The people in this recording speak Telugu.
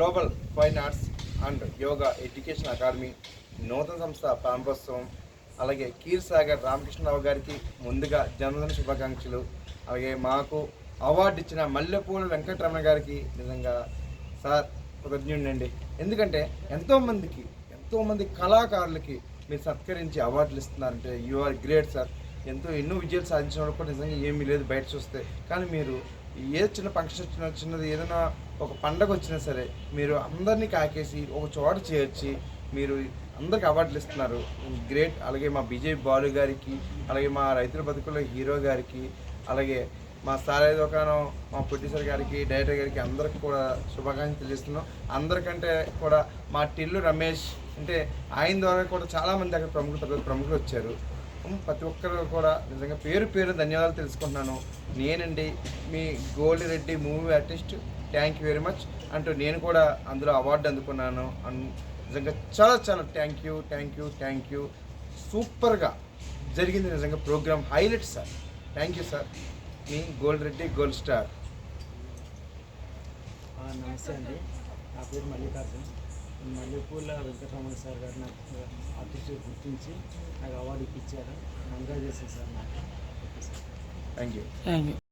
Global fine arts and yoga education academy నూతన సంస్థ ప్రారంభోత్సవం అలాగే కీర్ సాగర్ రామకృష్ణరావు గారికి ముందుగా జన్మదిన శుభాకాంక్షలు. అలాగే మాకు అవార్డు ఇచ్చిన మల్లెపూల వెంకటరమణ గారికి నిజంగా సార్ కృతజ్ఞుడండి. ఎందుకంటే ఎంతోమందికి ఎంతోమంది కళాకారులకి మీరు సత్కరించి అవార్డులు ఇస్తున్నారంటే యు ఆర్ గ్రేట్ సార్ ఎంతో ఎన్నో విజయాలు సాధించిన వాళ్ళు కూడా నిజంగా ఏమీ లేదు బయట చూస్తే. కానీ మీరు ఏ చిన్న ఫంక్షన్ వచ్చినా చిన్నది ఏదైనా ఒక పండగ వచ్చినా సరే మీరు అందరినీ కాకేసి ఒక చోట చేర్చి మీరు అందరికి అవార్డులు ఇస్తున్నారు. గ్రేట్ అలాగే మా బీజేపీ బాలు గారికి అలాగే మా రైతుల బతుకుల హీరో గారికి అలాగే మా సారాయి దుకాణం మా ప్రొడ్యూసర్ గారికి డైరెక్టర్ గారికి అందరికి కూడా శుభాకాంక్షలు తెలియజేస్తున్నాం. అందరికంటే కూడా మా టిల్లు రమేష్ అంటే ఆయన ద్వారా కూడా చాలామంది అక్కడ ప్రముఖులు ప్రముఖులు వచ్చారు. ప్రతి ఒక్కరు కూడా నిజంగా పేరు పేరు ధన్యవాదాలు తెలుసుకుంటున్నాను. నేనండి మీ gold Reddy movie artist thank you very much అంటూ నేను కూడా అందులో అవార్డు అందుకున్నాను. నిజంగా చాలా చాలా thank you thank you thank you సూపర్గా జరిగింది నిజంగా program highlight sir. Thank you sir. Me gold Reddy gold star. నమస్తే అండి. నా పేరు మల్లికార్జున్. మల్లెపూల వెంకటరమణ సార్ గారు నాకు ఆర్టిస్ట్ గుర్తించి నాకు అవార్డు ఇప్పించారు. కంగ్రాచులేషన్ సార్ నాకు. Thank you thank you